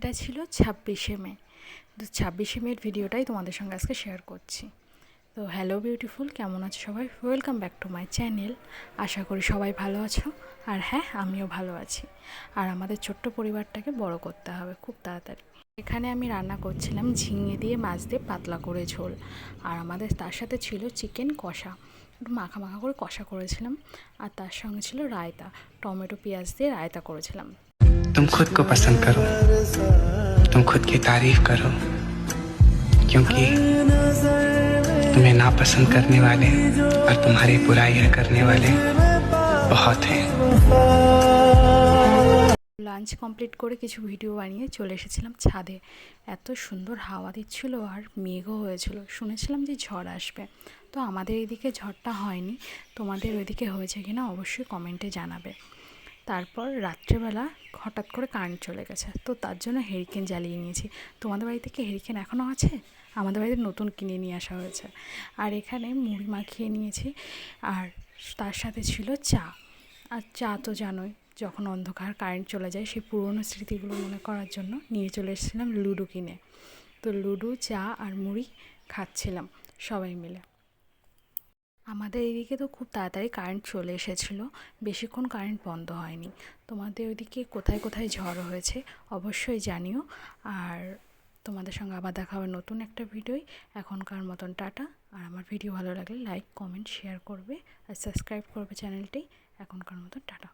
দিনটা ছিল ছাব্বিশে মে। তো ছাব্বিশে মের ভিডিওটাই তোমাদের সঙ্গে আজকে শেয়ার করছি। তো হ্যালো বিউটিফুল কেমন আছো সবাই? Welcome back to my channel আশা করি সবাই ভালো আছো। আর হ্যাঁ আমিও ভালো আছি। আর আমাদের ছোট্ট পরিবারটাকে বড় করতে হবে খুব তাড়াতাড়ি। এখানে আমি রান্না করছিলাম ঝিঙে দিয়ে মাছ দিয়ে পাতলা করে ঝোল। আর আমাদের তার সাথে ছিল চিকেন কষা। একটু মাখা মাখা করে কষা করেছিলাম। আর তার সঙ্গে ছিল রায়তা। টমেটো, পেঁয়াজ দিয়ে রায়তা করেছিলাম। তুম খুদ কো পছন্দ করো तुम खुद की तारीफ करो क्योंकि तुम्हें नापसंद करने वाले और तुम्हारी बुराइयां करने वाले बहुत हैं লাঞ্চ কমপ্লিট করে কিছু ভিডিও বানিয়ে চলে এসেছিলাম ছাদে এত সুন্দর হাওয়া দিচ্ছিল আর মেঘও হয়েছিল শুনেছিলাম যে ঝড় আসবে তো আমাদের এদিকে ঝড়টা হয়নি তোমাদের ওইদিকে হয়েছে কিনা অবশ্যই কমেন্টে জানাবে তারপর রাত্রেবেলা হঠাৎ করে কারেন্ট চলে গেছে। তো তার জন্য হেরিকেন জ্বালিয়ে নিয়েছি। তোমাদের বাড়িতে কি হেরিকেন এখনও আছে? আমাদের বাড়িতে নতুন কিনে নিয়ে আসা হয়েছে। আর এখানে মুড়ি মাখিয়ে নিয়েছি। আর তার সাথে ছিল চা। আর চা তো জানোই, যখন অন্ধকার কারেন্ট চলে যায়, সেই পুরনো স্মৃতিগুলো মনে করার জন্য নিয়ে চলে এসেছিলাম লুডো কিনে। তো লুডো, চা আর মুড়ি খাচ্ছিলাম সবাই মিলে। আমাদের এদিকে তো খুব তাড়াতাড়ি কারেন্ট চলে এসেছিল। বেশিক্ষণ কারেন্ট বন্ধ হয়নি। তোমাদের ওইদিকে কোথায় কোথায় ঝড় হয়েছে অবশ্যই জানিও। আর তোমাদের সঙ্গে আবার দেখা হবে নতুন একটা ভিডিওই এখনকার মতন টাটা। আর আমার ভিডিও ভালো লাগলে লাইক কমেন্ট শেয়ার করবে। আর সাবস্ক্রাইব করবে চ্যানেলটি এখনকার মতন টাটা।